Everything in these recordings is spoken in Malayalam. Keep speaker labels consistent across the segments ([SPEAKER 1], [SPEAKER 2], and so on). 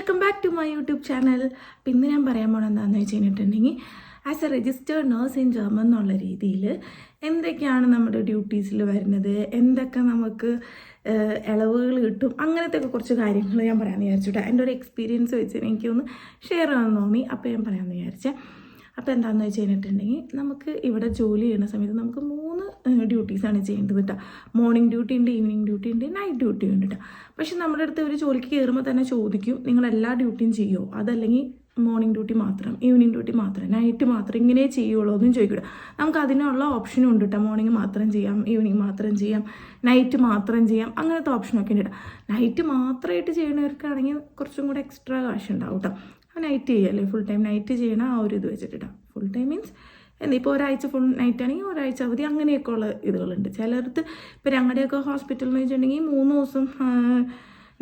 [SPEAKER 1] Welcome back to my YouTube channel പിന്നെ ഞാൻ പറയാൻ പോണത് എന്താണെന്ന് വെച്ച് കഴിഞ്ഞിട്ടുണ്ടെങ്കിൽ as a registered nurse in German എന്നുള്ള രീതിയിൽ എന്തൊക്കെയാണ് നമ്മുടെ ഡ്യൂട്ടീസിൽ വരുന്നത്? എന്തൊക്കെ നമുക്ക് ഇളവുകൾ കിട്ടും? അങ്ങനത്തെ കുറച്ച് കാര്യങ്ങൾ ഞാൻ പറയാമെന്ന് വിചാരിച്ചിട്ട്. എന്റെ ഒരു എക്സ്പീരിയൻസ് വെച്ച് എനിക്കൊന്ന് ഷെയർ ചെയ്യാൻ തോന്നി. അപ്പോൾ ഞാൻ പറയാമെന്ന് വിചാരിച്ചേ. അപ്പോൾ എന്താണെന്ന് വെച്ച് കഴിഞ്ഞിട്ടുണ്ടെങ്കിൽ നമുക്ക് ഇവിടെ ജോലി ചെയ്യുന്ന സമയത്ത് നമുക്ക് മൂന്ന് ഡ്യൂട്ടീസാണ് ചെയ്യേണ്ടത് കേട്ടോ. മോർണിംഗ് ഡ്യൂട്ടി ഉണ്ട് ഈവനിങ് ഡ്യൂട്ടി ഉണ്ട് നൈറ്റ് ഡ്യൂട്ടി ഉണ്ട് കേട്ടോ. പക്ഷെ നമ്മുടെ അടുത്ത് ഒരു ജോലിക്ക് കയറുമ്പോൾ തന്നെ ചോദിക്കും നിങ്ങൾ എല്ലാ ഡ്യൂട്ടിയും ചെയ്യുമോ അതല്ലെങ്കിൽ മോർണിംഗ് ഡ്യൂട്ടി മാത്രം ഈവനിങ് ഡ്യൂട്ടി മാത്രം നൈറ്റ് മാത്രം ഇങ്ങനെ ചെയ്യുള്ളൂ എന്നും ചോദിക്കൂ നമുക്ക് അതിനുള്ള ഓപ്ഷനും ഉണ്ട് കേട്ടോ. മോർണിംഗ് മാത്രം ചെയ്യാം ഈവനിങ് മാത്രം ചെയ്യാം നൈറ്റ് മാത്രം ചെയ്യാം അങ്ങനത്തെ ഓപ്ഷനൊക്കെ ഉണ്ട് കേട്ടോ. നൈറ്റ് മാത്രമായിട്ട് ചെയ്യുന്നവർക്കാണെങ്കിൽ കുറച്ചും കൂടെ എക്സ്ട്രാ കാശ് ഉണ്ടാവും കേട്ടോ. നൈറ്റ് ചെയ്യല്ലേ? ഫുൾ ടൈം നൈറ്റ് ചെയ്യണം ആ ഒരു ഇത് വെച്ചിട്ടിടാം. ഫുൾ ടൈം മീൻസ് ഇപ്പോൾ ഒരാഴ്ച ഫുൾ നൈറ്റ് ആണെങ്കിൽ ഒരാഴ്ച അവധി അങ്ങനെയൊക്കെ ഉള്ള ഇതുകളുണ്ട്. ചിലർക്ക് ഇപ്പോൾ ഞങ്ങളുടെയൊക്കെ ഹോസ്പിറ്റലിൽ എന്ന് വെച്ചിട്ടുണ്ടെങ്കിൽ മൂന്ന് ദിവസം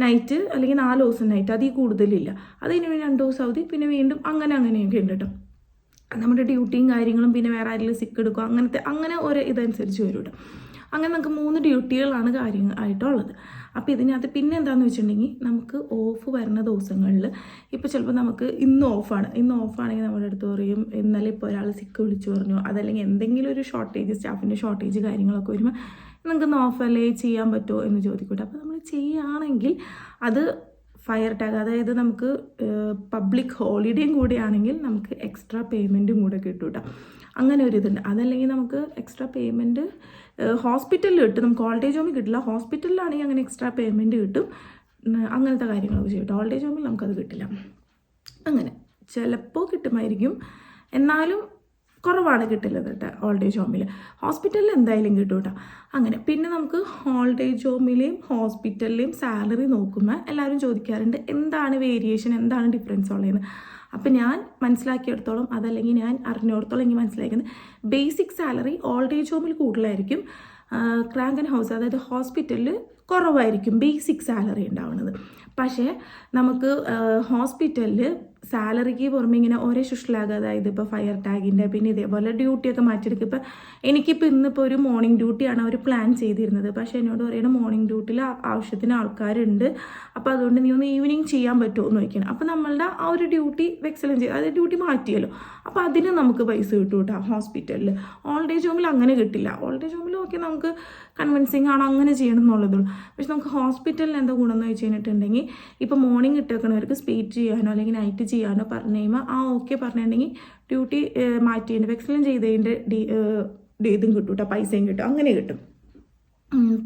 [SPEAKER 1] നൈറ്റ് അല്ലെങ്കിൽ നാല് ദിവസം നൈറ്റ് അതിൽ കൂടുതലില്ല. അത് കഴിഞ്ഞ് രണ്ട് ദിവസം അവധി പിന്നെ വീണ്ടും അങ്ങനെ അങ്ങനെയൊക്കെ ഉണ്ട് കേട്ടോ നമ്മുടെ ഡ്യൂട്ടിയും കാര്യങ്ങളും പിന്നെ വേറെ ആരെങ്കിലും സിക്ക് എടുക്കുക അങ്ങനത്തെ അങ്ങനെ ഒരു ഇതനുസരിച്ച് വരും കേട്ടോ അങ്ങനെ നമുക്ക് മൂന്ന് ഡ്യൂട്ടികളാണ് കാര്യങ്ങൾ ആയിട്ടുള്ളത്. അപ്പോൾ ഇതിനകത്ത് പിന്നെ എന്താണെന്ന് വെച്ചിട്ടുണ്ടെങ്കിൽ നമുക്ക് ഓഫ് വരുന്ന ദിവസങ്ങളിൽ ഇപ്പോൾ ചിലപ്പോൾ നമുക്ക് ഇന്ന് ഓഫാണ് ഇന്ന് ഓഫാണെങ്കിൽ നമ്മുടെ അടുത്ത് പറയും ഇന്നലെ ഇപ്പോൾ ഒരാൾ സിക്ക് വിളിച്ചു പറഞ്ഞു. അതല്ലെങ്കിൽ എന്തെങ്കിലും ഒരു ഷോർട്ടേജ് സ്റ്റാഫിന്റെ ഷോർട്ടേജ് കാര്യങ്ങളൊക്കെ വരുമ്പോൾ നിങ്ങൾക്ക് ഓഫല്ലേ ചെയ്യാൻ പറ്റുമോ എന്ന് ചോദിക്കട്ടെ. അപ്പോൾ നമ്മൾ ചെയ്യുകയാണെങ്കിൽ അത് ഫയർ ടാഗ് അതായത് നമുക്ക് പബ്ലിക് ഹോളിഡേയും കൂടിയാണെങ്കിൽ നമുക്ക് എക്സ്ട്രാ പേയ്മെന്റും കൂടെ കിട്ടും കേട്ടോ അങ്ങനെ ഒരു ഇതുണ്ട്. അതല്ലെങ്കിൽ നമുക്ക് എക്സ്ട്രാ പേയ്മെന്റ് ഹോസ്പിറ്റലിൽ കിട്ടും. നമുക്ക് ഓൾഡേജ് ഹോമിൽ കിട്ടില്ല. ഹോസ്പിറ്റലിലാണെങ്കിൽ അങ്ങനെ എക്സ്ട്രാ പേയ്മെന്റ് കിട്ടും. അങ്ങനത്തെ കാര്യങ്ങളൊക്കെ ചെയ്യും. ഓൾഡേജ് ഹോമിൽ നമുക്കത് കിട്ടില്ല. അങ്ങനെ. ചിലപ്പോൾ കിട്ടുമായിരിക്കും. എന്നാലും കുറവാണ് കിട്ടില്ലത് കേട്ടോ ഓൾഡ് ഏജ് ഹോമിൽ ഹോസ്പിറ്റലിൽ എന്തായാലും കിട്ടും കേട്ടോ അങ്ങനെ പിന്നെ നമുക്ക് ഓൾഡ് ഏജ് ഹോമിലെയും ഹോസ്പിറ്റലിലെയും സാലറി നോക്കുമ്പോൾ എല്ലാവരും ചോദിക്കാറുണ്ട് എന്താണ് വേരിയേഷൻ എന്താണ് ഡിഫറൻസ് ഉള്ളതെന്ന് അപ്പം ഞാൻ മനസ്സിലാക്കിയെടുത്തോളം അതല്ലെങ്കിൽ ഞാൻ അറിഞ്ഞിടത്തോളം എനിക്ക് മനസ്സിലാക്കുന്നത് ബേസിക് സാലറി ഓൾഡ് ഏജ് ഹോമിൽ കൂടുതലായിരിക്കും ക്രാങ്കൻ ഹൗസ് അതായത് ഹോസ്പിറ്റലിൽ കുറവായിരിക്കും ബേസിക് സാലറി ഉണ്ടാവുന്നത് പക്ഷേ നമുക്ക് ഹോസ്പിറ്റലിൽ സാലറിക്ക് പുറമെ ഇങ്ങനെ ഓരോ ശുഷ്ലാഗ് അതായത് ഇപ്പോൾ ഫയർ ടാഗിന്റെ പിന്നെ ഇതേപോലെ ഡ്യൂട്ടിയൊക്കെ മാറ്റിയെടുക്കും ഇപ്പോൾ എനിക്കിപ്പോൾ ഇന്നിപ്പോൾ ഒരു മോർണിംഗ് ഡ്യൂട്ടിയാണ് അവർ പ്ലാൻ ചെയ്തിരുന്നത്. പക്ഷേ എന്നോട് പറയുന്നത് മോർണിംഗ് ഡ്യൂട്ടിയിൽ ആവശ്യത്തിന് ആൾക്കാരുണ്ട്. അപ്പോൾ അതുകൊണ്ട് നീ ഒന്ന് ഈവനിങ് ചെയ്യാൻ പറ്റുമോ എന്ന് ചോദിക്കണം അപ്പോൾ നമ്മളുടെ ആ ഒരു ഡ്യൂട്ടി വെക്സലൻ ചെയ്ത് അതായത് ഡ്യൂട്ടി മാറ്റിയല്ലോ. അപ്പോൾ അതിന് നമുക്ക് പൈസ കിട്ടും കേട്ടോ ഹോസ്പിറ്റലിൽ ഓൾഡ് ഏജ് ഹോമിൽ അങ്ങനെ കിട്ടില്ല. ഓൾഡ് ഏജ് ഹോമിൽ ഓക്കെ നമുക്ക് കൺവിൻസിങ് ആണോ അങ്ങനെ ചെയ്യണം എന്നുള്ളതുള്ളൂ പക്ഷെ നമുക്ക് ഹോസ്പിറ്റലിൽ എന്താ ഗുണമെന്ന് വെച്ച് കഴിഞ്ഞിട്ടുണ്ടെങ്കിൽ ഇപ്പോൾ മോർണിംഗ് ഇട്ടേക്കണവർക്ക് സ്പീഡ് ചെയ്യാനോ അല്ലെങ്കിൽ നൈറ്റ് ചെയ്യാനോ പറഞ്ഞു കഴിയുമ്പോൾ ആ ഓക്കെ പറഞ്ഞിട്ടുണ്ടെങ്കിൽ ഡ്യൂട്ടി മാറ്റിയതിന്റെ എക്സ്പ്ലെയിൻ ചെയ്തതിന്റെ ഡി ഇതും കിട്ടും കേട്ടോ പൈസയും കിട്ടും. അങ്ങനെ കിട്ടും.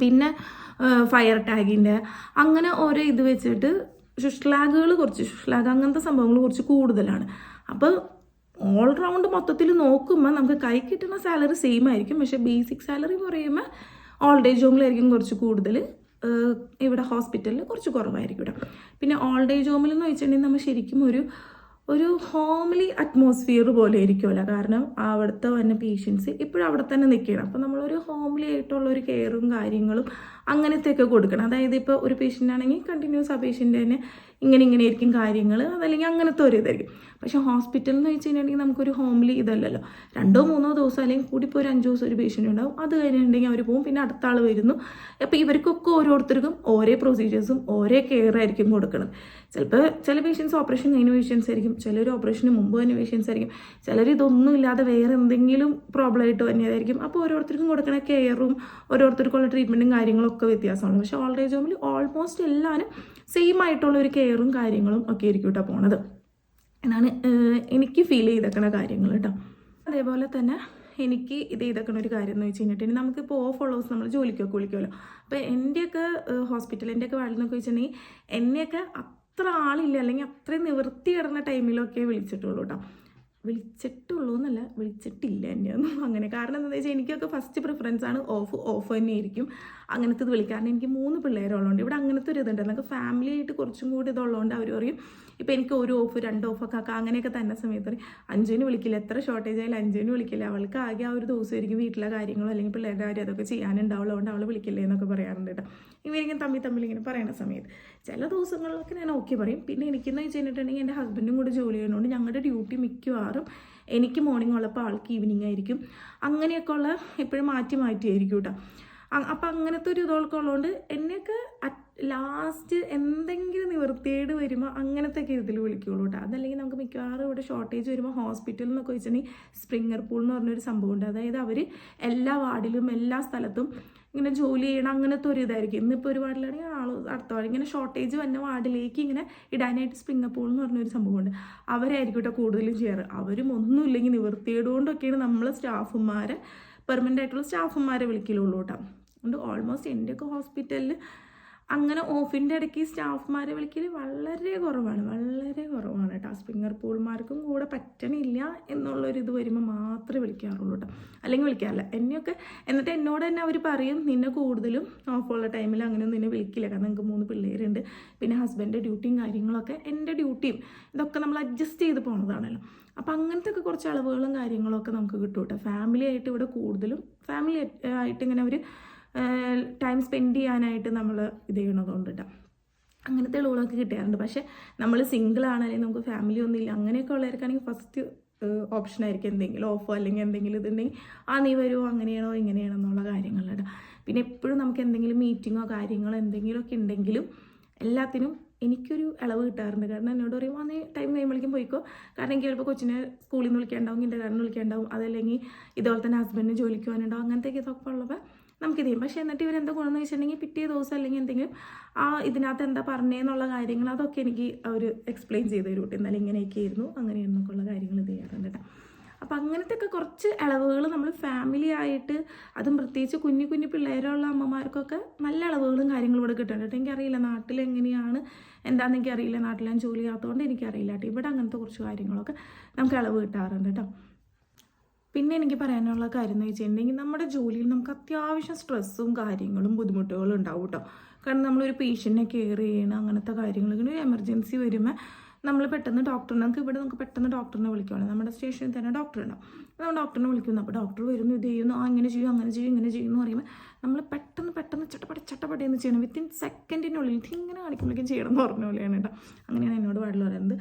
[SPEAKER 1] പിന്നെ ഫയർ ടാഗിന്റെ അങ്ങനെ ഓരോ ഇത് വെച്ചിട്ട് ശുഷ്ലാഗുകൾ കുറച്ച് ശുഷ്ലാഗ് അങ്ങനത്തെ സംഭവങ്ങൾ കുറച്ച് കൂടുതലാണ്. അപ്പോൾ ഓൾ റൗണ്ട് മൊത്തത്തിൽ നോക്കുമ്പോൾ നമുക്ക് കൈ കിട്ടുന്ന സാലറി സെയിം ആയിരിക്കും. പക്ഷേ ബേസിക് സാലറി പറയുമ്പോൾ ഓൾഡ് ഏജ് ഹോമിലായിരിക്കും കുറച്ച് കൂടുതൽ ഇവിടെ ഹോസ്പിറ്റലിൽ കുറച്ച് കുറവായിരിക്കും ഇവിടെ. പിന്നെ ഓൾഡ് ഏജ് ഹോമിൽ എന്ന് വെച്ചിട്ടുണ്ടെങ്കിൽ നമ്മൾ ശരിക്കും ഒരു ഒരു ഹോംലി അറ്റ്മോസ്ഫിയർ പോലെ ഇരിക്കുമല്ല കാരണം അവിടുത്തെ വന്ന പേഷ്യൻസ് ഇപ്പോഴും അവിടെ തന്നെ നിൽക്കണം അപ്പോൾ നമ്മളൊരു ഹോംലി ആയിട്ടുള്ള ഒരു കെയറും കാര്യങ്ങളും അങ്ങനത്തെയൊക്കെ കൊടുക്കണം. അതായത് ഇപ്പോൾ ഒരു പേഷ്യന്റ് ആണെങ്കിൽ കണ്ടിന്യൂസ് ആ പേഷ്യന്റ് തന്നെ ഇങ്ങനെ ഇങ്ങനെ ആയിരിക്കും കാര്യങ്ങൾ അതല്ലെങ്കിൽ അങ്ങനത്തെ ഒരു ഇതായിരിക്കും. പക്ഷേ ഹോസ്പിറ്റൽ എന്ന് വെച്ച് കഴിഞ്ഞിട്ടുണ്ടെങ്കിൽ നമുക്കൊരു ഹോംലി ഇതല്ലല്ലോ. രണ്ടോ മൂന്നോ ദിവസം അല്ലെങ്കിൽ കൂടിപ്പോൾ ഒരു അഞ്ച് ദിവസം ഒരു പേഷ്യന്റ് ഉണ്ടാവും. അത് കഴിഞ്ഞിട്ടുണ്ടെങ്കിൽ അവർ പോകും പിന്നെ അടുത്ത ആൾ വരുന്നു. അപ്പോൾ ഇവർക്കൊക്കെ ഓരോരുത്തർക്കും ഓരോ പ്രൊസീജിയേഴ്സും ഓരോ കെയർ ആയിരിക്കും കൊടുക്കുന്നത് ചിലപ്പോൾ ചില പേഷ്യൻസ് ഓപ്പറേഷൻ കഴിഞ്ഞ പേഷ്യൻസ് ആയിരിക്കും. ചിലർ ഓപ്പറേഷന് മുമ്പ് തന്നെ പേഷ്യൻസ് ആയിരിക്കും. ചിലർ ഇതൊന്നും ഇല്ലാതെ വേറെ എന്തെങ്കിലും പ്രോബ്ലം ആയിട്ട് തന്നെയായിരിക്കും അപ്പോൾ ഓരോരുത്തർക്കും കൊടുക്കുന്ന കെയറും ഓരോരുത്തർക്കുള്ള ട്രീറ്റ്മെന്റും കാര്യങ്ങളൊക്കെ വ്യത്യാസമാണ്. പക്ഷേ ഓൾഡ് ഏജ് ഹോമിൽ ഓൾമോസ്റ്റ് എല്ലാവരും സെയിം ആയിട്ടുള്ള ഒരു കെയറും കാര്യങ്ങളും ഒക്കെ ആയിരിക്കും കേട്ടോ പോണത്. എന്നാണ് എനിക്ക് ഫീൽ ചെയ്തേക്കണ കാര്യങ്ങൾ കേട്ടോ അതേപോലെ തന്നെ എനിക്ക് ഇത് ചെയ്തേക്കണ ഒരു കാര്യം എന്ന് വെച്ച് കഴിഞ്ഞിട്ടുണ്ടെങ്കിൽ നമുക്കിപ്പോൾ ഓഫ് ഉള്ള ദിവസം നമ്മൾ ജോലിക്കൊക്കെ വിളിക്കുമല്ലോ അപ്പോൾ എന്റെയൊക്കെ ഹോസ്പിറ്റൽ എന്റെയൊക്കെ വാർഡിൽ എന്നൊക്കെ വെച്ചിട്ടുണ്ടെങ്കിൽ എന്നെയൊക്കെ അത്ര ആളില്ല അല്ലെങ്കിൽ അത്രയും നിവൃത്തി കിടന്ന ടൈമിലൊക്കെ വിളിച്ചിട്ടുള്ളൂ കേട്ടോ വിളിച്ചിട്ടുള്ളൂ എന്നല്ല വിളിച്ചിട്ടില്ല എന്നെയൊന്നും അങ്ങനെ. കാരണം എന്താണെന്ന് വെച്ചാൽ എനിക്കൊക്കെ ഫസ്റ്റ് പ്രിഫറൻസ് ആണ് ഓഫ് ഓഫ് തന്നെ ആയിരിക്കും. അങ്ങനത്തെ ഇത് വിളിക്കും കാരണം എനിക്ക് മൂന്ന് പിള്ളേരുള്ളതുകൊണ്ട് ഇവിടെ അങ്ങനത്തെ ഒരു ഇതുണ്ട്. നമുക്ക് ഫാമിലി ആയിട്ട് കുറച്ചും കൂടി ഇതുള്ളതുകൊണ്ട് അവർ പറയും ഇപ്പോൾ എനിക്ക് ഒരു ഓഫ് രണ്ട് ഓഫൊക്കെ ആക്കാം. അങ്ങനെയൊക്കെ തന്നെ സമയത്ത് പറയും. അഞ്ചിന് വിളിക്കില്ല. എത്ര ഷോർട്ടേജ് ആയാലും അഞ്ചിന് വിളിക്കില്ല. അവൾക്ക് ആകെ ആ ഒരു ദിവസമായിരിക്കും വീട്ടിലെ കാര്യങ്ങളോ അല്ലെങ്കിൽ പിള്ളേരുടെ കാര്യം അതൊക്കെ ചെയ്യാനുണ്ടാവുള്ളൂ. അതുകൊണ്ട് അവൾ വിളിക്കില്ലേ എന്നൊക്കെ പറയാറുണ്ട് കേട്ടോ. ഇവരിങ്ങനെ തമ്മിൽ തമ്മിൽ ഇങ്ങനെ പറയുന്ന സമയത്ത്. ചില ദിവസങ്ങളിലൊക്കെ ഞാൻ ഓക്കെ പറയും. പിന്നെ എനിക്കെന്ന് വെച്ച് കഴിഞ്ഞിട്ടുണ്ടെങ്കിൽ എന്റെ ഹസ്ബൻഡും കൂടെ ജോലി ചെയ്യുന്നതുകൊണ്ട് ഞങ്ങളുടെ ഡ്യൂട്ടി മിക്കവാറും എനിക്ക് മോർണിംഗ് ഉള്ളപ്പോൾ ആൾക്ക് ഈവനിങ് ആയിരിക്കും. അങ്ങനെയൊക്കെ ഉള്ള എപ്പോഴും മാറ്റി മാറ്റിയായിരിക്കും കേട്ടോ അപ്പം അങ്ങനത്തെ ഒരു ഇതൊക്കെ ഉള്ളതുകൊണ്ട് എന്നെയൊക്കെ ലാസ്റ്റ് എന്തെങ്കിലും നിവൃത്തിയേട് വരുമ്പോൾ അങ്ങനത്തെ ഒക്കെ ഇതിൽ വിളിക്കുള്ളൂ കേട്ടോ അതല്ലെങ്കിൽ നമുക്ക് മിക്കവാറും ഇവിടെ ഷോർട്ടേജ് വരുമ്പോൾ ഹോസ്പിറ്റലിൽ നിന്നൊക്കെ വെച്ചിട്ടുണ്ടെങ്കിൽ സ്പ്രിംഗർ പൂൾ എന്ന് പറഞ്ഞൊരു സംഭവമുണ്ട് അതായത് അവർ എല്ലാ വാർഡിലും എല്ലാ സ്ഥലത്തും ഇങ്ങനെ ജോലി ചെയ്യണം അങ്ങനത്തെ ഒരു ഇതായിരിക്കും. ഇന്നിപ്പോൾ ഒരു വാർഡിലാണെങ്കിൽ ആൾ അടുത്ത വാർഡ് ഇങ്ങനെ ഷോർട്ടേജ് വന്ന വാർഡിലേക്ക് ഇങ്ങനെ ഇടാനായിട്ട് സ്പ്രിങ് പൂൾ എന്ന് പറഞ്ഞൊരു സംഭവമുണ്ട്. അവരായിരിക്കും കേട്ടോ കൂടുതലും ചെയ്യാറ്. അവരും ഒന്നുമില്ലെങ്കിൽ നിവൃത്തിയേടുകൊണ്ടൊക്കെയാണ് നമ്മൾ സ്റ്റാഫുമാരെ പെർമനന്റ് ആയിട്ടുള്ള സ്റ്റാഫുമാരെ വിളിക്കലുള്ളൂ കേട്ടോ അതുകൊണ്ട് ഓൾമോസ്റ്റ് എന്റെയൊക്കെ ഹോസ്പിറ്റലിൽ അങ്ങനെ ഓഫിന്റെ ഇടയ്ക്ക് സ്റ്റാഫ്മാരെ വിളിക്കൽ വളരെ കുറവാണ് വളരെ കുറവാണ് കേട്ടോ സ്പിങ്ങർ പൂൾമാർക്കും കൂടെ പറ്റണില്ല എന്നുള്ളൊരിത് വരുമ്പോൾ മാത്രമേ വിളിക്കാറുള്ളൂ കേട്ടോ അല്ലെങ്കിൽ വിളിക്കാറില്ല. എന്നെയൊക്കെ എന്നിട്ട് എന്നോട് തന്നെ അവർ പറയും നിന്നെ കൂടുതലും ഓഫുള്ള ടൈമിൽ അങ്ങനെയൊന്നും നിന്നെ വിളിക്കില്ല. കാരണം നിങ്ങൾക്ക് മൂന്ന് പിള്ളേരുണ്ട്. പിന്നെ ഹസ്ബൻഡിന്റെ ഡ്യൂട്ടിയും കാര്യങ്ങളൊക്കെ എന്റെ ഡ്യൂട്ടിയും ഇതൊക്കെ നമ്മൾ അഡ്ജസ്റ്റ് ചെയ്ത് പോണതാണല്ലോ. അപ്പോൾ അങ്ങനത്തെ ഒക്കെ കുറച്ച് അളവുകളും കാര്യങ്ങളൊക്കെ നമുക്ക് കിട്ടും കേട്ടോ ഫാമിലി ആയിട്ട് ഇവിടെ കൂടുതലും ഫാമിലി ആയിട്ട് ഇങ്ങനെ അവർ ടൈം സ്പെൻഡ് ചെയ്യാനായിട്ട് നമ്മൾ ഇത് ചെയ്യണതുകൊണ്ട് അങ്ങനത്തെ ലോണൊക്കെ കിട്ടാറുണ്ട്. പക്ഷേ നമ്മൾ സിംഗിൾ ആണ് അല്ലെങ്കിൽ നമുക്ക് ഫാമിലി ഒന്നും ഇല്ല. അങ്ങനെയൊക്കെ ഉള്ളവർക്കാണെങ്കിൽ ഫസ്റ്റ് ഓപ്ഷൻ ആയിരിക്കും. എന്തെങ്കിലും ഓഫോ അല്ലെങ്കിൽ എന്തെങ്കിലും ഇതുണ്ടെങ്കിൽ ആ നീ വരുമോ അങ്ങനെയാണോ ഇങ്ങനെയാണോ എന്നുള്ള കാര്യങ്ങളുണ്ട് പിന്നെ എപ്പോഴും നമുക്ക് എന്തെങ്കിലും മീറ്റിങ്ങോ കാര്യങ്ങളോ എന്തെങ്കിലുമൊക്കെ ഉണ്ടെങ്കിലും എല്ലാത്തിനും എനിക്കൊരു ഇളവ് കിട്ടാറുണ്ട്. കാരണം എന്നോട് പറയും ആ നീ ടൈം കഴിയുമ്പോഴേക്കും പോയിക്കോ. കാരണം എനിക്ക് ചിലപ്പോൾ കൊച്ചിനെ സ്കൂളിൽ നിന്ന് വിളിക്കാണ്ടാവും എന്റെ കാരണം വിളിക്കാണ്ടാവും. അതല്ലെങ്കിൽ ഇതുപോലെ തന്നെ ഹസ്ബൻഡിന് ജോലിക്ക് പോകാനുണ്ടാവും. അങ്ങനത്തെ ഇതൊക്കെ ഉള്ളപ്പോൾ നമുക്കിത് ചെയ്യും. പക്ഷേ എന്നിട്ട് ഇവരെന്താ ഗുണമെന്ന് വെച്ചിട്ടുണ്ടെങ്കിൽ പിറ്റേ ദിവസം അല്ലെങ്കിൽ എന്തെങ്കിലും ആ ഇതിനകത്ത് എന്താ പറഞ്ഞതെന്നുള്ള കാര്യങ്ങൾ അതൊക്കെ എനിക്ക് അവർ എക്സ്പ്ലെയിൻ ചെയ്ത് തരും കേട്ടോ. എന്നാലും ഇങ്ങനെയൊക്കെ ആയിരുന്നു. അങ്ങനെയെന്നൊക്കെ ഉള്ള കാര്യങ്ങൾ ചെയ്യാറുണ്ട് അപ്പോൾ അങ്ങനത്തെ ഒക്കെ കുറച്ച് ഇളവുകൾ നമ്മൾ ഫാമിലി ആയിട്ട് അതും പ്രത്യേകിച്ച് കുഞ്ഞു കുഞ്ഞു പിള്ളേരുള്ള അമ്മമാർക്കൊക്കെ നല്ല ഇളവുകളും കാര്യങ്ങളും ഇവിടെ കിട്ടുന്നുണ്ട് കേട്ടോ. എനിക്കറിയില്ല നാട്ടിൽ എങ്ങനെയാണ് എന്താണെന്ന് എനിക്കറിയില്ല. നാട്ടിൽ ജോലി ചെയ്യാത്തതുകൊണ്ട് എനിക്കറിയില്ല കേട്ടോ. ഇവിടെ അങ്ങനത്തെ കുറച്ച് കാര്യങ്ങളൊക്കെ നമുക്ക് ഇളവ് കിട്ടാറുണ്ട് കേട്ടോ. പിന്നെ എനിക്ക് പറയാനുള്ള കാര്യം എന്ന് വെച്ചിട്ടുണ്ടെങ്കിൽ നമ്മുടെ ജോലിയിൽ നമുക്ക് അത്യാവശ്യം സ്ട്രെസ്സും കാര്യങ്ങളും ബുദ്ധിമുട്ടുകളും ഉണ്ടാവും കേട്ടോ. കാരണം നമ്മളൊരു പേഷ്യന്റിനെ കെയർ ചെയ്യണം അങ്ങനത്തെ കാര്യങ്ങൾ ഒരു എമർജൻസി വരുമ്പോൾ നമ്മൾ പെട്ടെന്ന് ഡോക്ടറിനെ നമുക്ക് ഇവിടെ നമുക്ക് പെട്ടെന്ന് ഡോക്ടറിനെ വിളിക്കുകയാണ് നമ്മുടെ സ്റ്റേഷനിൽ തന്നെ ഡോക്ടർ ഉണ്ടാവും നമ്മൾ ഡോക്ടറിനെ വിളിക്കുന്നു. അപ്പോൾ ഡോക്ടർ വരുന്നു ഇത് ചെയ്യുന്നു ആ ഇങ്ങനെ ചെയ്യും അങ്ങനെ ചെയ്യും ഇങ്ങനെ ചെയ്യുന്നു പറയുമ്പോൾ നമ്മൾ പെട്ടെന്ന് പെട്ടെന്ന് ചട്ടപ്പടി ചട്ടപ്പടി എന്ന് ചെയ്യണം. വിത്തിൻ സെക്കൻഡിനുള്ളിൽ ഇങ്ങനെ കാണിക്കുമ്പോഴേക്കും ചെയ്യണം എന്ന് പറഞ്ഞ പോലെയാണ് കേട്ടോ. അങ്ങനെയാണ് എന്നോട് പാടില്ല പറയുന്നത്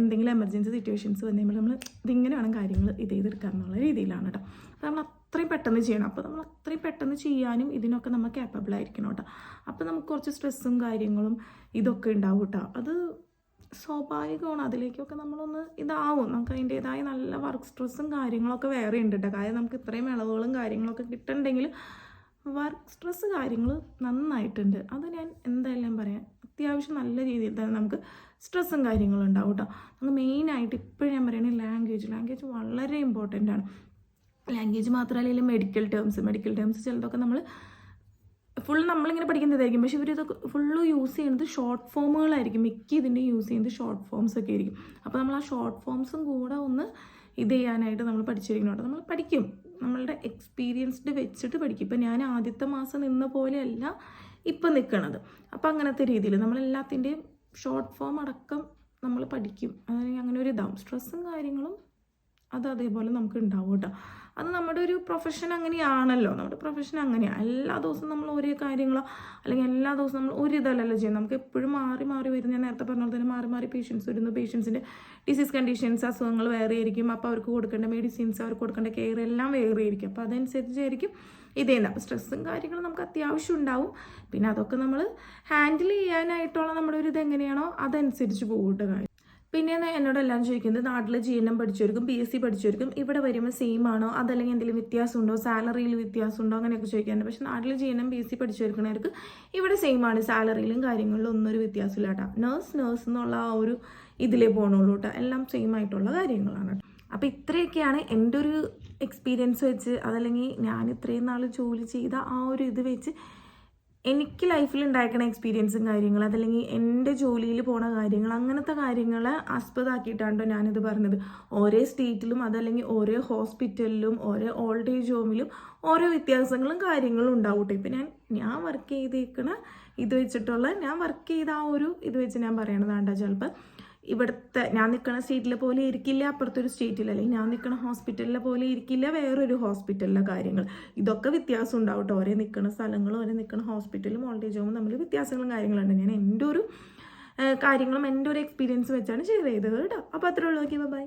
[SPEAKER 1] എന്തെങ്കിലും എമർജൻസി സിറ്റുവേഷൻസ് വന്നു നമ്മൾ ഇതിങ്ങനെ വേണം കാര്യങ്ങൾ ഇത് ചെയ്തെടുക്കുക എന്നുള്ള രീതിയിലാണ് കേട്ടോ. അപ്പോൾ നമ്മൾ അത്രയും പെട്ടെന്ന് ചെയ്യണം. അപ്പോൾ നമ്മൾ അത്രയും പെട്ടെന്ന് ചെയ്യാനും ഇതിനൊക്കെ നമ്മൾ ക്യാപ്പബിൾ ആയിരിക്കണം കേട്ടോ. അപ്പോൾ നമുക്ക് കുറച്ച് സ്ട്രെസ്സും കാര്യങ്ങളും ഇതൊക്കെ ഉണ്ടാവും കേട്ടോ. അത് സ്വാഭാവികമാണ്. അതിലേക്കൊക്കെ നമ്മളൊന്ന് ഇതാവും. നമുക്ക് അതിന്റേതായ നല്ല വർക്ക് സ്ട്രെസ്സും കാര്യങ്ങളൊക്കെ വേറെ ഉണ്ട് കേട്ടോ കാര്യം നമുക്ക് ഇത്രയും ഇളവുകളും കാര്യങ്ങളൊക്കെ കിട്ടുന്നുണ്ടെങ്കിൽ വർക്ക് സ്ട്രെസ്സ് കാര്യങ്ങൾ നന്നായിട്ടുണ്ട്. അത് ഞാൻ എന്തായാലും പറയാം. അത്യാവശ്യം നല്ല രീതിയിൽ തന്നെ നമുക്ക് സ്ട്രെസ്സും കാര്യങ്ങളും ഉണ്ടാവും കേട്ടോ നമുക്ക് മെയിനായിട്ട് ഇപ്പോഴും ഞാൻ പറയുന്നത് ലാംഗ്വേജ് ലാംഗ്വേജ് വളരെ ഇമ്പോർട്ടന്റ് ആണ്. ലാംഗ്വേജ് മാത്രമല്ല മെഡിക്കൽ ടേംസ് മെഡിക്കൽ ടേംസ് ചിലതൊക്കെ നമ്മൾ ഫുൾ നമ്മളിങ്ങനെ പഠിക്കുന്നതായിരിക്കും. പക്ഷെ ഇവരിത് ഫുള്ള് യൂസ് ചെയ്യുന്നത് ഷോർട്ട് ഫോമുകളായിരിക്കും മിക്ക ഇതിന്റെ യൂസ് ചെയ്യുന്നത് ഷോർട്ട് ഫോംസ് ഒക്കെ ആയിരിക്കും. അപ്പോൾ നമ്മൾ ആ ഷോർട്ട് ഫോംസും കൂടെ ഒന്ന് ഇത് ചെയ്യാനായിട്ട് നമ്മൾ പഠിച്ചിരിക്കണം നമ്മൾ പഠിക്കും. നമ്മളുടെ എക്സ്പീരിയൻസ്ഡ് വെച്ചിട്ട് പഠിക്കും. ഇപ്പം ഞാൻ ആദ്യത്തെ മാസം നിന്ന പോലെയല്ല ഇപ്പം നിൽക്കണത് അപ്പോൾ അങ്ങനത്തെ രീതിയിൽ നമ്മളെല്ലാത്തിന്റെയും ഷോർട്ട് ഫോം അടക്കം നമ്മൾ പഠിക്കും. അതായത് അങ്ങനെ ഒരു ഇതാവും. സ്ട്രെസ്സും കാര്യങ്ങളും അത് അതേപോലെ നമുക്ക് ഉണ്ടാവും കേട്ടോ. അത് നമ്മുടെ ഒരു പ്രൊഫഷൻ അങ്ങനെയാണല്ലോ. നമ്മുടെ പ്രൊഫഷൻ അങ്ങനെയാണ് എല്ലാ ദിവസവും നമ്മൾ ഒരേ കാര്യങ്ങളോ അല്ലെങ്കിൽ എല്ലാ ദിവസവും നമ്മൾ ഒരു ഇതല്ലല്ലോ ചെയ്യുന്നത്. നമുക്ക് എപ്പോഴും മാറി മാറി വരും. ഞാൻ നേരത്തെ പറഞ്ഞ പോലെ തന്നെ മാറി മാറി പേഷ്യൻസ് വരുന്നു. പേഷ്യൻസിന്റെ ഡിസീസ് കണ്ടീഷൻസ് അസുഖങ്ങൾ വേറെ ആയിരിക്കും. അപ്പോൾ അവർക്ക് കൊടുക്കേണ്ട മെഡിസിൻസ് അവർക്ക് കൊടുക്കേണ്ട കെയർ എല്ലാം വേറെ ആയിരിക്കും. അപ്പോൾ അതനുസരിച്ചായിരിക്കും ഇതേന്ന് അപ്പോൾ സ്ട്രെസ്സും കാര്യങ്ങളും നമുക്ക് അത്യാവശ്യം ഉണ്ടാവും. പിന്നെ അതൊക്കെ നമ്മൾ ഹാൻഡിൽ ചെയ്യാനായിട്ടുള്ള നമ്മുടെ ഒരു ഇത് എങ്ങനെയാണോ അതനുസരിച്ച് പോകട്ടെ കാര്യം പിന്നെ എന്നോട് എല്ലാം ചോദിക്കുന്നത് നാട്ടിൽ ജി എൻ എം പഠിച്ചവർക്കും പി എസ് സി പഠിച്ചവർക്കും ഇവിടെ വരുമ്പോൾ സെയിം ആണോ? അതല്ലെങ്കിൽ എന്തെങ്കിലും വ്യത്യാസമുണ്ടോ? സാലറിയിൽ വ്യത്യാസമുണ്ടോ? അങ്ങനെയൊക്കെ ചോദിക്കാറുണ്ട്. പക്ഷേ നാട്ടിൽ G N M P S C പഠിച്ചവർക്കുന്നവർക്ക് ഇവിടെ സെയിം ആണ്. സാലറിയിലും കാര്യങ്ങളിലും ഒന്നും ഒരു വ്യത്യാസമില്ല കേട്ടോ. നേഴ്സ് നേഴ്സ് എന്നുള്ള ആ ഒരു ഇതിലേ പോകണുള്ളൂ കേട്ടോ. എല്ലാം സെയിം ആയിട്ടുള്ള കാര്യങ്ങളാണ് അപ്പോൾ ഇത്രയൊക്കെയാണ് എന്റെ ഒരു എക്സ്പീരിയൻസ് വെച്ച് അതല്ലെങ്കിൽ ഞാൻ ഇത്രയും നാൾ ജോലി ചെയ്ത ആ ഒരു ഇത് വെച്ച് എനിക്ക് ലൈഫിൽ ഉണ്ടായിരിക്കുന്ന എക്സ്പീരിയൻസും കാര്യങ്ങൾ അതല്ലെങ്കിൽ എന്റെ ജോലിയിൽ പോണ കാര്യങ്ങൾ അങ്ങനത്തെ കാര്യങ്ങൾ ആസ്പദമാക്കിയിട്ടാണോ ഞാനിത് പറഞ്ഞത്. ഓരോ സ്റ്റേറ്റിലും അതല്ലെങ്കിൽ ഓരോ ഹോസ്പിറ്റലിലും ഓരോ ഓൾഡ് ഏജ് ഹോമിലും ഓരോ വ്യത്യാസങ്ങളും കാര്യങ്ങളും ഉണ്ടാവട്ടെ. ഇപ്പം ഞാൻ ഞാൻ വർക്ക് ചെയ്തേക്കണ ഇത് വെച്ചിട്ടുള്ള ഞാൻ വർക്ക് ചെയ്ത ആ ഒരു ഇത് വെച്ച് ഞാൻ പറയണതാണ്ടോ ചിലപ്പോൾ ഇവിടുത്തെ ഞാൻ നിൽക്കുന്ന സ്റ്റേറ്റിലെ പോലെ ഇരിക്കില്ല അപ്പുറത്തൊരു സ്റ്റേറ്റിൽ അല്ലെങ്കിൽ ഞാൻ നിൽക്കുന്ന ഹോസ്പിറ്റലിലെ പോലെ ഇരിക്കില്ല വേറൊരു ഹോസ്പിറ്റലിലെ കാര്യങ്ങൾ. ഇതൊക്കെ വ്യത്യാസം ഉണ്ടാവും കേട്ടോ ഓരോ നിൽക്കുന്ന സ്ഥലങ്ങളും ഓരോ നിൽക്കുന്ന ഹോസ്പിറ്റലും ഓൾഡേജ് ഹോമും തമ്മിൽ വ്യത്യാസങ്ങളും കാര്യങ്ങളുണ്ട്. ഞാൻ എന്റെ ഒരു കാര്യങ്ങളും എന്റെ ഒരു എക്സ്പീരിയൻസ് വെച്ചാണ് ഷെയർ ചെയ്തത് കേട്ടോ അപ്പോൾ അത്രേ ഉള്ളൂ. Okay bye